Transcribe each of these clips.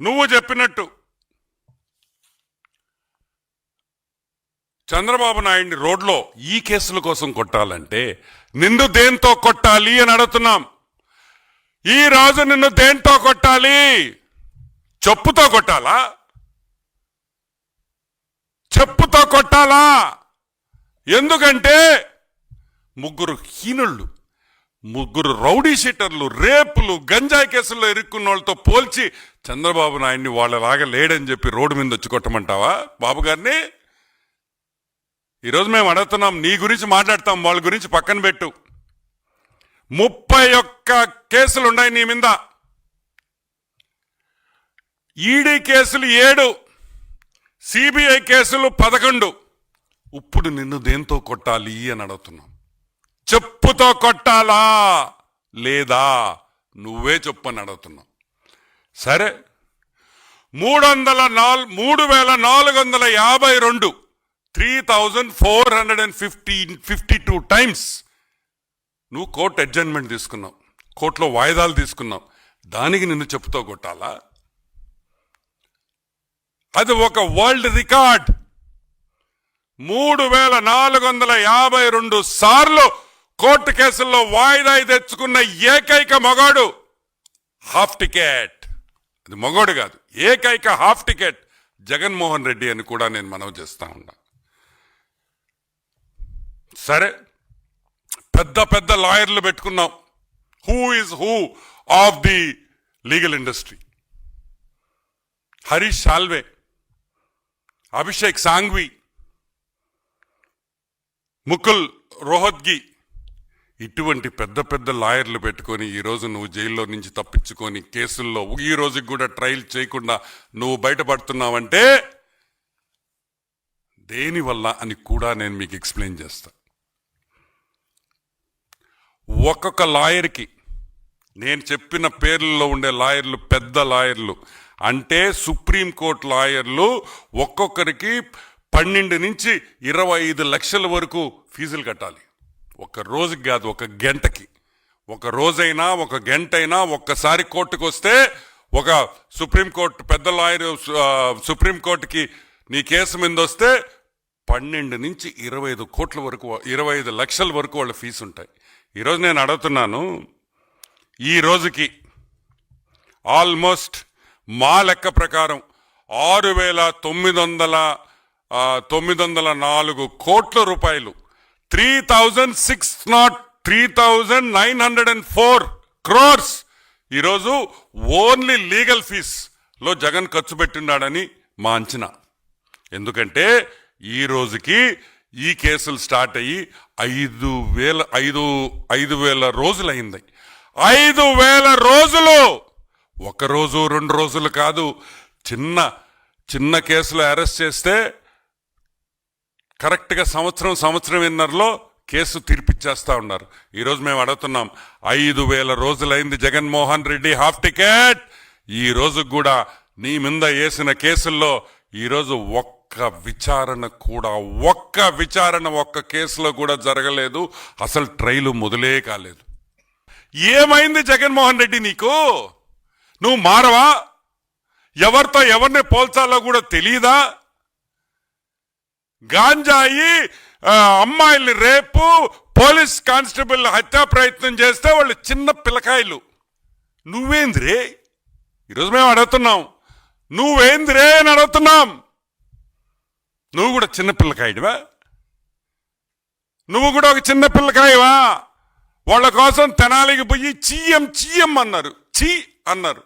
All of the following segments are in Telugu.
నువ్వు చెప్పినట్టు. చంద్రబాబు నాయుడిని రోడ్లో ఈ కేసుల కోసం కొట్టాలంటే నిన్ను దేంతో కొట్టాలి అని అడుగుతున్నాం. ఈ రాజు నిన్ను దేంతో కొట్టాలి? చెప్పుతో కొట్టాలా? చెప్పుతో కొట్టాలా? ఎందుకంటే ముగ్గురు హీనుళ్ళు. ముగ్గురు రౌడీ షీటర్లు రేపులు గంజాయి కేసుల్లో ఇరుక్కున్న వాళ్ళతో పోల్చి చంద్రబాబు నాయుడిని వాళ్ళలాగా లేడని చెప్పి రోడ్డు మీద వచ్చి కొట్టమంటావా? బాబు గారిని? ఈరోజు మేము అడుగుతున్నాం నీ గురించి మాట్లాడతాం వాళ్ళ గురించి పక్కన పెట్టు. ముప్పై ఒక్క కేసులు ఉన్నాయి నీ మీద. ఈడీ కేసులు ఏడు సిబిఐ కేసులు పదకొండు. ఇప్పుడు నిన్ను దేంతో కొట్టాలి అని అడుగుతున్నాం. చెప్పుతో కొట్టాలా? లేదా? నువ్వే చెప్పు అడుగుతున్నావు సరే. మూడు వందల నాలుగు మూడు వేల నాలుగు వందల యాభై రెండు three thousand four hundred and fifty fifty two times. నువ్వు కోర్టు అడ్జైన్మెంట్ తీసుకున్నావు. కోర్టులో వాయిదాలు తీసుకున్నావు. దానికి నిన్ను చెప్పుతో కొట్టాలా? అది ఒక వరల్డ్ రికార్డ్. మూడు వేల నాలుగు వందల యాభై రెండు సార్లు కోర్టు కేసుల్లో వాయిదా తెచ్చుకున్న ఏకైక మగాడు హాఫ్ టికెట్. అది మగోడు కాదు ఏకైక హాఫ్ టికెట్ జగన్మోహన్ రెడ్డి అని కూడా నేను మనవి చేస్తా ఉన్నా. సరే పెద్ద పెద్ద లాయర్లు పెట్టుకున్నాం. Who is who of the legal industry Harish Salve Abhishek Singhvi Mukul Rohatgi ఇటువంటి పెద్ద పెద్ద లాయర్లు పెట్టుకొని ఈ రోజు నువ్వు జైల్లో నుంచి తప్పించుకొని కేసుల్లో ఈ రోజుకి కూడా ట్రయల్ చేయకుండా నువ్వు బయటపడుతున్నావంటే దేనివల్ల అని కూడా నేను మీకు ఎక్స్ప్లెయిన్ చేస్తా. ఒక్కొక్క లాయర్కి నేను చెప్పిన పేర్లలో ఉండే లాయర్లు పెద్ద లాయర్లు అంటే సుప్రీంకోర్టు లాయర్లు ఒక్కొక్కరికి పన్నెండు నుంచి ఇరవై ఐదు లక్షల వరకు ఫీజులు కట్టాలి. ఒక రోజుకి కాదు ఒక గంటకి. ఒక రోజైనా ఒక గంట అయినా ఒక్కసారి కోర్టుకు వస్తే ఒక సుప్రీంకోర్టు పెద్ద లాయర్ సుప్రీంకోర్టుకి నీ కేసు మీద వస్తే పన్నెండు నుంచి ఇరవై ఐదు కోట్ల వరకు ఇరవై ఐదు లక్షల వరకు వాళ్ళ ఫీజు ఉంటాయి. ఈరోజు నేను అడుగుతున్నాను ఈ రోజుకి ఆల్మోస్ట్ మా లెక్క ప్రకారం ఆరు వేల తొమ్మిది వందల తొమ్మిది వందల నాలుగు కోట్ల రూపాయలు three thousand six not three thousand nine hundred and four crores. ఈరోజు ఓన్లీ లీగల్ ఫీస్లో జగన్ ఖర్చు పెట్టిన్నాడని మా అంచనా. ఎందుకంటే ఈ రోజుకి ఈ కేసులు స్టార్ట్ అయ్యి ఐదు వేల ఐదు ఐదు వేల రోజులు అయింది ఐదు వేల రోజులు! ఒక రోజు రెండు రోజులు కాదు. చిన్న చిన్న కేసులు అరెస్ట్ చేస్తే కరెక్ట్గా సంవత్సరం సంవత్సరం విన్నర్లో కేసు తీర్పిచ్చేస్తా ఉన్నారు. ఈరోజు మేము అడుగుతున్నాం ఐదు వేల రోజులైంది జగన్మోహన్ రెడ్డి హాఫ్ టికెట్! ఈ రోజు కూడా నీ మీద వేసిన కేసుల్లో ఈరోజు ఒక్క విచారణ కూడా ఒక్క విచారణ ఒక్క కేసులో కూడా జరగలేదు. అసలు ట్రైలు మొదలే కాలేదు. ఏమైంది జగన్మోహన్ రెడ్డి నీకు? నువ్వు మారవా? ఎవరితో ఎవరిని పోల్చాలో కూడా తెలియదా గాంజాయి అమ్మాయిల్ని రేపు పోలీస్ కానిస్టేబుల్ హత్యా ప్రయత్నం చేస్తే వాళ్ళు చిన్న పిల్లకాయలు. నువ్వేందిరే? ఈరోజు మేము అడుగుతున్నాం. నువ్వేందిరే అని అడుగుతున్నాం. నువ్వు కూడా చిన్న పిల్లకాయడివా? నువ్వు కూడా ఒక చిన్న పిల్లకాయవా? వాళ్ళ కోసం తెనాలికి పోయి చీయం చీయం అన్నారు. చీ అన్నారు.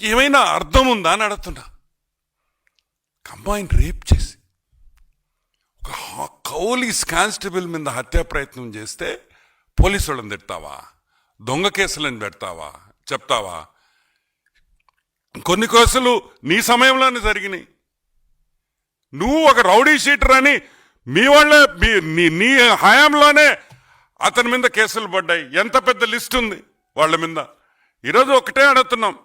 ఏమైనా అర్థం ఉందా అని అడుగుతున్నా. అమ్మాయిని రేప్ చేసి ఒక కౌలీ కౌలీస్ కానిస్టేబుల్ మీద హత్యా ప్రయత్నం చేస్తే పోలీసు వాళ్ళని తిడతావా? దొంగ కేసులను పెడతావా? చెప్తావా? కొన్ని కేసులు నీ సమయంలోనే జరిగినాయి. నువ్వు ఒక రౌడీ షీటర్ అని మీ వాళ్ళే మీ- నీ- నీ హయాంలోనే అతని మీద కేసులు పడ్డాయి. ఎంత పెద్ద లిస్ట్ ఉంది వాళ్ళ మీద. ఈరోజు ఒకటే అడుగుతున్నాం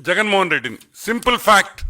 జగన్మోహన్ రెడ్డిని. Simple fact.